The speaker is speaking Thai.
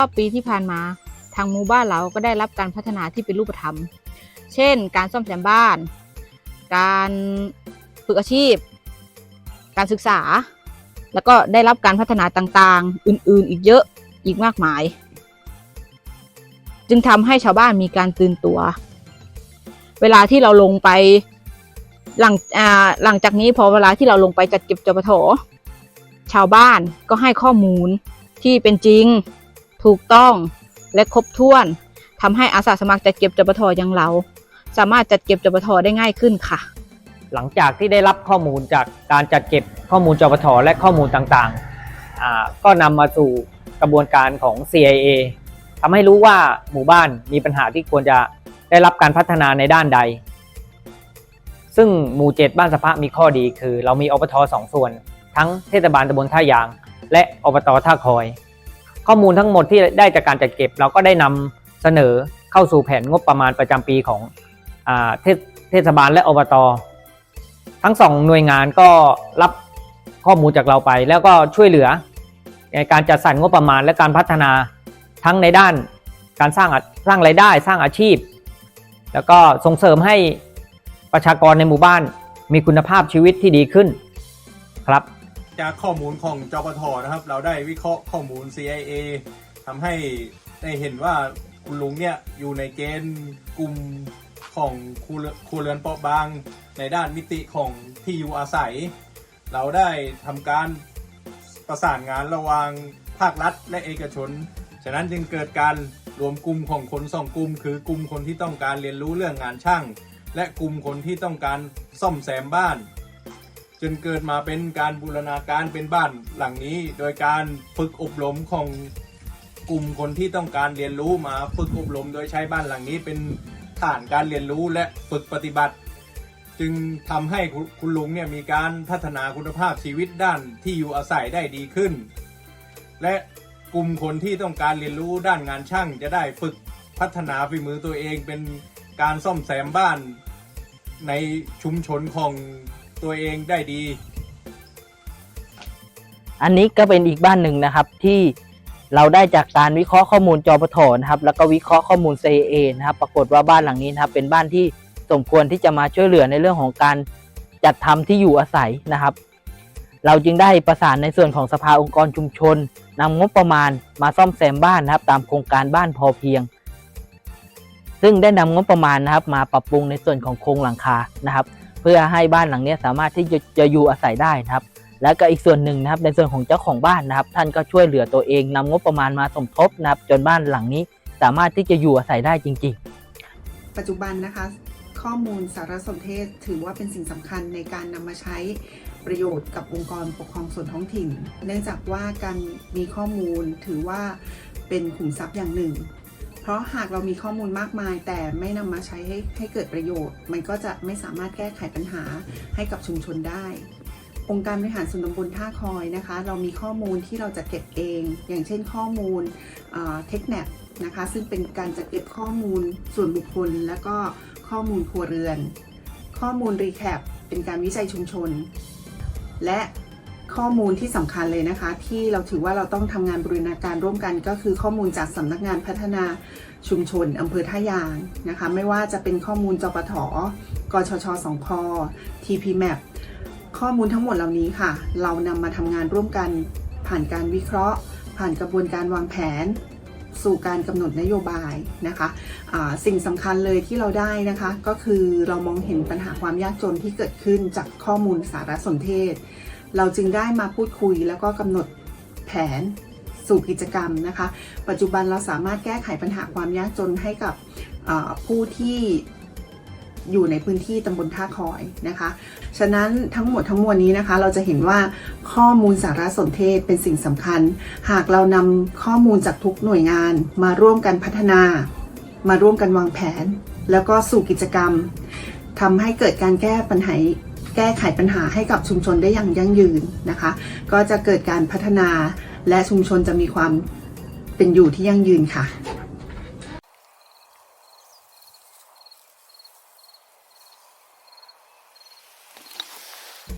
ก็ปีที่ผ่านมา ทางหมู่บ้านเราก็ได้รับการพัฒนาที่เป็นรูปธรรม เช่น การซ่อมแซมบ้าน การฝึกอาชีพ การศึกษา แล้วก็ได้รับการพัฒนาต่างๆ อื่นๆ อีกเยอะอีกมากมาย จึงทำให้ชาวบ้านมีการตื่นตัว เวลาที่เราลงไปหลังหลังจากนี้พอเวลาที่เราลงไปจัดเก็บจปทชาวบ้านก็ให้ข้อมูลที่เป็นจริง ถูกต้องและครบถ้วนทำให้อาสาสมัครจัดเก็บจปทอย่างเรา สามารถจัดเก็บจปทได้ง่ายขึ้นค่ะ หลังจากที่ได้รับข้อมูลจากการจัดเก็บข้อมูลจปทและข้อมูลต่างๆอ่าก็นำมาสู่กระบวนการของ CIA ทำให้รู้ว่าหมู่บ้านมีปัญหาที่ควรจะได้รับการพัฒนาในด้านใด ซึ่งหมู่เจ็ดบ้านสะพะมีข้อดีคือ เรามีอบทสองส่วน ทั้งเทศบาลตำบลท่ายาง และอบตท่าคอย ข้อมูลทั้งหมดที่ได้จากการจัดเก็บ เราก็ได้นำเสนอเข้าสู่แผนงบประมาณประจำปีของอเทศเทศบาลและอบตทั้งสองหน่วยงานก็รับข้อมูลจากเราไป แล้วก็ช่วยเหลือในการจัดสรรงบประมาณและการพัฒนาทั้งในด้านการสร้างสร้างรายได้สร้างอาชีพ แล้วก็ส่งเสริมให้ประชากรในหมู่บ้านมีคุณภาพชีวิตที่ดีขึ้นครับ จากข้อมูลของจปทนะครับ เราได้วิเคราะห์ข้อมูล CIA ทำให้ได้เห็นว่าคุณลุงเนี่ยอยู่ในเกณฑ์กลุ่มของครัวเรือนเรือนเปราะบาง ในด้านมิติของที่อยู่อาศัย เราได้ทำการประสานงานระหว่างภาครัฐและเอกชน ฉะนั้นจึงเกิดการรวมกลุ่มของคนสองกลุ่ม คือกลุ่มคนที่ต้องการเรียนรู้เรื่องงานช่าง และกลุ่มคนที่ต้องการซ่อมแซมบ้าน จนเกิดมาเป็นการบูรณาการเป็นบ้านหลังนี้ โดยการฝึกอบรมของกลุ่มคนที่ต้องการเรียนรู้มาฝึกอบรมโดยใช้บ้านหลังนี้เป็นฐานการเรียนรู้และฝึกปฏิบัติ จึงทำให้คุณคุณลุงเนี่ยมีการพัฒนาคุณภาพชีวิตด้านที่อยู่อาศัยได้ดีขึ้น และกลุ่มคนที่ต้องการเรียนรู้ด้านงานช่างจะได้ฝึกพัฒนาฝีมือตัวเองเป็นการซ่อมแซมบ้านในชุมชนของ ตัวเองได้ดี อันนี้ก็เป็นอีกบ้านหนึ่งนะครับที่เราได้จากการวิเคราะห์ข้อมูลจอปทนะครับ แล้วก็วิเคราะห์ข้อมูล CA นะครับ ปรากฏว่าบ้านหลังนี้นะครับ เป็นบ้านที่สมควรที่จะมาช่วยเหลือในเรื่องของการจัดทำที่อยู่อาศัยนะครับ เราจึงได้ประสานในส่วนของสภาองค์กรชุมชนนำงบประมาณมาซ่อมแซมบ้านนะครับ ตามโครงการบ้านพอเพียง ซึ่งได้นำงบประมาณนะครับ มาปรับปรุงในส่วนของโครงหลังคานะครับ เพื่อให้บ้านหลังนี้สามารถที่จะจะอยู่อาศัยได้นะครับ แล้วก็อีกส่วนหนึ่งนะครับในส่วนของเจ้าของบ้านนะครับ ท่านก็ช่วยเหลือตัวเองนำงบประมาณมาสมทบนะครับจนบ้านหลังนี้สามารถที่จะอยู่อาศัยได้จริง ๆ ปัจจุบันนะคะ ข้อมูลสารสนเทศถือว่าเป็นสิ่งสำคัญในการนำมาใช้ประโยชน์กับองค์กรปกครองส่วนท้องถิ่น เนื่องจากว่าการมีข้อมูลถือว่าเป็นขุมทรัพย์อย่างหนึ่ง ราะหากเรามีข้อมูลมากมาย แต่ไม่นำมาใช้ให้ให้เกิดประโยชน์ มันก็จะไม่สามารถแก้ไขปัญหาให้กับชุมชนได้ องค์การบริหารส่วนตำบลท่าคอยนะคะ เรามีข้อมูลที่เราจะเก็บเอง อย่างเช่นข้อมูลเทคแนนะคะซึ่งเป็นการจัดเก็บข้อมูลส่วนบุคคล และก็ข้อมูลครัวเรือน ข้อมูลรีแคปเป็นการวิจัยชุมชน และ ข้อมูลที่สำคัญเลยนะคะ ที่เราถือว่าเราต้องทำงานบริณาการร่วมกันก็คือข้อมูลจากสำนักงานพัฒนาชุมชนอำเภอท่ายางนะคะ ไม่ว่าจะเป็นข้อมูลจปทกชชสองพ TPMAP ข้อมูลทั้งหมดเหล่านี้ค่ะ เรานำมาทำงานร่วมกันผ่านการวิเคราะห์ ผ่านกระบวนการวางแผน สู่การกำหนดนโยบายนะคะะสิ่งสำคัญเลยที่เราได้นะคะ ก็คือเรามองเห็นปัญหาความยากจนที่เกิดขึ้นจากข้อมูลสารสนเทศ เราจึงได้มาพูดคุยแล้วก็กำหนดแผนสู่กิจกรรมนะคะ ปัจจุบันเราสามารถแก้ไขปัญหาความยากจนให้กับผู้ที่อยู่ในพื้นที่ตำบลท่าคอยนะคะ ฉะนั้นทั้งหมดทั้งมวลนี้นะคะ เราจะเห็นว่าข้อมูลสารสนเทศเป็นสิ่งสำคัญ หากเรานำข้อมูลจากทุกหน่วยงาน มาร่วมกันพัฒนา มาร่วมกันวางแผน แล้วก็สู่กิจกรรมทำให้เกิดการแก้ปัญหา แก้ไขปัญหาให้กับชุมชนได้อย่างยั่งยืนนะคะ ก็จะเกิดการพัฒนาและชุมชนจะมีความเป็นอยู่ที่ยั่งยืนค่ะ